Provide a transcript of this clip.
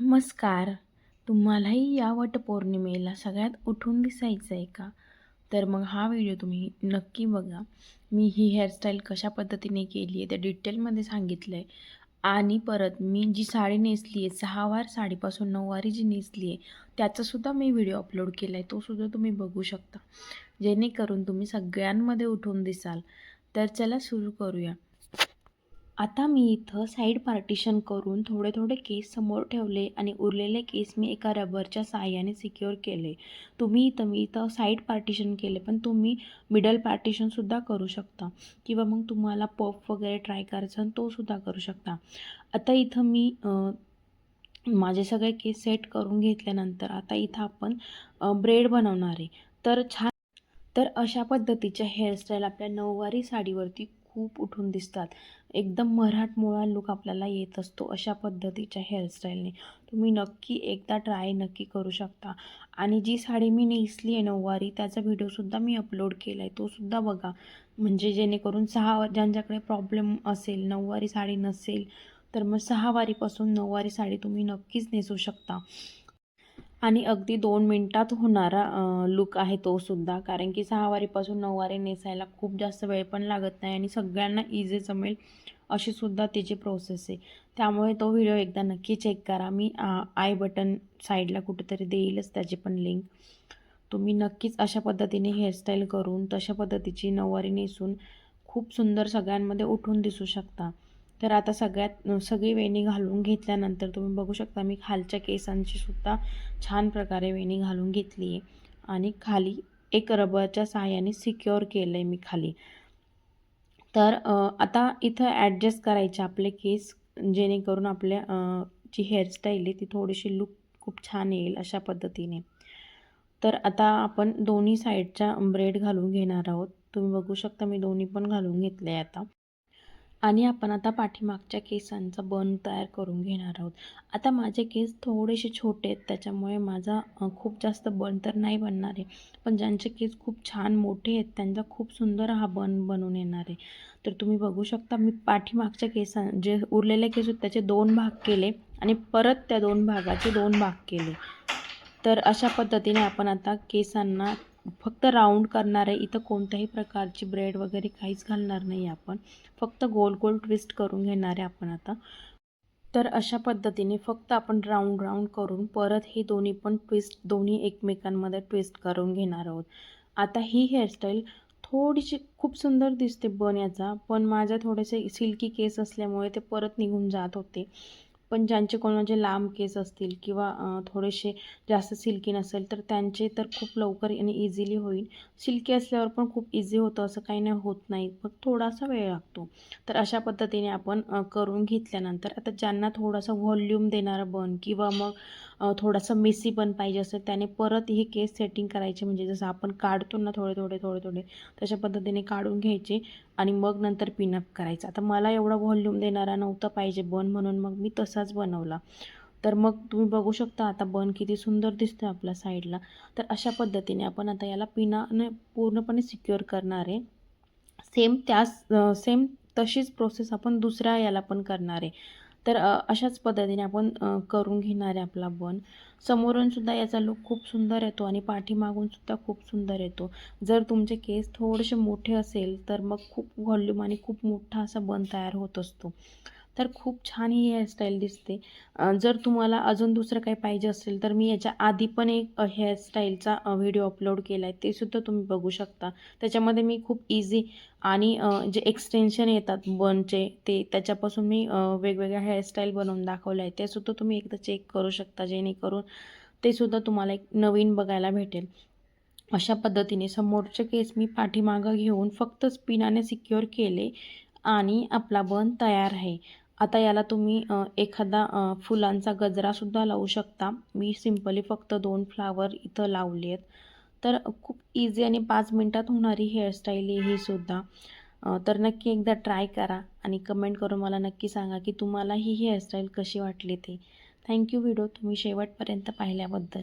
नमस्कार. तुम्हालाही या वटपौर्णिमेला सगळ्यात उठून दिसायचं आहे का? तर मग हा व्हिडिओ तुम्ही नक्की बघा. मी ही हेअरस्टाईल कशा पद्धतीने केली आहे त्या डिटेलमध्ये सांगितलं आहे आणि परत मी जी साडी नेसली आहे सहावार साडीपासून नऊवारी जी नेसली आहे त्याचासुद्धा मी व्हिडिओ अपलोड केला आहे तोसुद्धा तुम्ही बघू शकता. जेणेकरून तुम्ही सगळ्यांमध्ये उठून दिसाल. तर चला सुरू करूया. आता मी इथं साईड पार्टिशन करून थोडे थोडे केस समोर ठेवले आणि उरलेले केस मी एका रबरच्या साहाय्याने सिक्युअर केले. तुम्ही इथं मी इथं साईड पार्टिशन केले पण तुम्ही मिडल पार्टिशनसुद्धा करू शकता. किंवा मग तुम्हाला पफ वगैरे ट्राय करायचा आणि तोसुद्धा करू शकता. आता इथं मी माझे सगळे केस सेट करून घेतल्यानंतर आता इथं आपण ब्रेड बनवणार आहे. तर छान तर अशा पद्धतीच्या हेअरस्टाईल आपल्या नऊवारी साडीवरती खूप उठून दिसतात. एकदम मराठमोळा लुक आपल्याला येत असतो अशा पद्धतीच्या हेअरस्टाईलने तुम्ही नक्की एकदा ट्राय नक्की करू शकता. आणि जी साडी मी नेसली आहे नऊवारी त्याचा व्हिडिओसुद्धा मी अपलोड केला आहे तोसुद्धा बघा. म्हणजे जेणेकरून सहा ज्यांच्याकडे प्रॉब्लेम असेल नऊवारी साडी नसेल तर मग सहावारीपासून नऊवारी साडी तुम्ही नक्कीच नेसू शकता. आणि अगदी दोन मिनटात होणारा लुक आहे तो सुद्धा. कारण की सहावारीपासून नऊवारी नेसायला खूप जास्त वेळ पण लागत नाही आणि सगळ्यांना इझी जमेल अशी सुद्धा तिची प्रोसेस आहे. त्यामुळे तो व्हिडिओ एकदा नक्की चेक करा. मी आय बटन साईडला कुठेतरी देईलच त्याची पण लिंक तुम्ही नक्कीच अशा पद्धतीने हेअरस्टाईल करून तशा पद्धतीची नऊवारी नेसून खूप सुंदर सगळ्यांमध्ये उठून दिसू शकता. तर आता सगळ्यात सगळी वेणी घालून घेतल्यानंतर तुम्ही बघू शकता मी खालच्या केसांची सुद्धा छान प्रकारे वेणी घालून घेतली आहे. आणि खाली एक रबरच्या सहाय्याने सिक्युअर केलं आहे मी खाली. तर आता इथं ॲडजस्ट करायचे आपले केस जेणेकरून आपल्या जी हेअरस्टाईल आहे ती थोडीशी लुक खूप छान येईल अशा पद्धतीने. तर आता आपण दोन्ही साईडच्या ब्रेड घालून घेणार आहोत. तुम्ही बघू शकता मी दोन्ही पण घालून घेतले आहे आता. आणि आपण आता पाठीमागच्या केसांचा बन तयार करून घेणार आहोत. आता माझे केस थोडेसे छोटे आहेत त्याच्यामुळे माझा खूप जास्त बन तर नाही बनणार आहे. पण ज्यांचे केस खूप छान मोठे आहेत त्यांचा खूप सुंदर हा बन बनून येणार आहे. तर तुम्ही बघू शकता मी पाठीमागच्या केसां जे उरलेले केस आहेत त्याचे दोन भाग केले आणि परत त्या दोन भागाचे दोन भाग केले. तर अशा पद्धतीने आपण आता केसांना फक्त राऊंड करणार आहे इथं कोणत्याही प्रकारची ब्रेड वगैरे काहीच घालणार नाही आपण. फक्त गोल गोल ट्विस्ट करून घेणार आहे आपण आता. तर अशा पद्धतीने फक्त आपण राऊंड राऊंड करून परत हे दोन्ही पण ट्विस्ट दोन्ही एकमेकांमध्ये ट्विस्ट करून घेणार आहोत. आता ही हेअरस्टाईल थोडीशी खूप सुंदर दिसते बन याचा पण माझ्या थोडेसे सिल्की केस असल्यामुळे ते परत निघून जात होते. पण ज्यांचे कोणाचे लांब केस असतील किंवा थोडेसे जास्त सिल्की नसेल तर त्यांचे तर खूप लवकर आणि इझिली होईल. सिल्की असल्यावर पण खूप इझी होतं असं काही नाही होत नाही. मग थोडासा वेळ लागतो. तर अशा पद्धतीने आपण करून घेतल्यानंतर आता ज्यांना थोडासा व्हॉल्यूम देणारा बन किंवा मग थोडासा मेसी पण पाहिजे असेल त्याने परत हे केस सेटिंग करायचे. म्हणजे जसं आपण काढतो ना थोडे थोडे थोडे थोडे तशा पद्धतीने काढून घ्यायचे आणि मग नंतर पिनअप करायचं. आता मला एवढा व्हॉल्यूम देणारा नव्हता पाहिजे बन म्हणून मग मी तसं असाच बनवला. तर मग तुम्ही बघू शकता आता बन किती सुंदर दिसतं आपल्या साईडला. तर अशा पद्धतीने आपण आता याला पिनाने पूर्णपणे सिक्युअर करणार आहे. सेम त्याच सेम तशीच प्रोसेस आपण दुसऱ्या याला पण करणार आहे. तर अशाच पद्धतीने आपण करून घेणार आहे आपला बन. समोरून सुद्धा याचा लुक खूप सुंदर येतो आणि पाठीमागून सुद्धा खूप सुंदर येतो. जर तुमचे केस थोडेसे मोठे असेल तर मग खूप व्हॉल्यूम आणि खूप मोठा असा बन तयार होत असतो. तर खूप छान ही हेअरस्टाईल दिसते. जर तुम्हाला अजून दुसरं काही पाहिजे असेल तर मी याच्या आधी पण एक हेअरस्टाईलचा व्हिडिओ अपलोड केला आहे ते सुद्धा तुम्ही बघू शकता. त्याच्यामध्ये मी खूप इझी आणि जे एक्सटेन्शन येतात बनचे ते त्याच्यापासून मी वेगवेगळ्या हेअरस्टाईल बनवून दाखवल्या. आहे ते सुद्धा तुम्ही एकदा चेक करू शकता जेणेकरून ते सुद्धा तुम्हाला एक नवीन बघायला भेटेल. अशा पद्धतीने समोरचे केस मी पाठीमागं घेऊन फक्त स्पिनाने सिक्युअर केले आणि आपला बन तयार आहे. आता याला तुम्ही एखादा फुलांचा गजरासुद्धा लावू शकता. मी सिम्पली फक्त दोन फ्लावर इथं लावले आहेत. तर खूप इझी आणि पाच मिनटात होणारी हेअरस्टाईल आहे ही सुद्धा. तर नक्की एकदा ट्राय करा आणि कमेंट करून मला नक्की सांगा की तुम्हाला ही हेअरस्टाईल कशी वाटली ते. थँक्यू व्हिडिओ तुम्ही शेवटपर्यंत पाहिल्याबद्दल.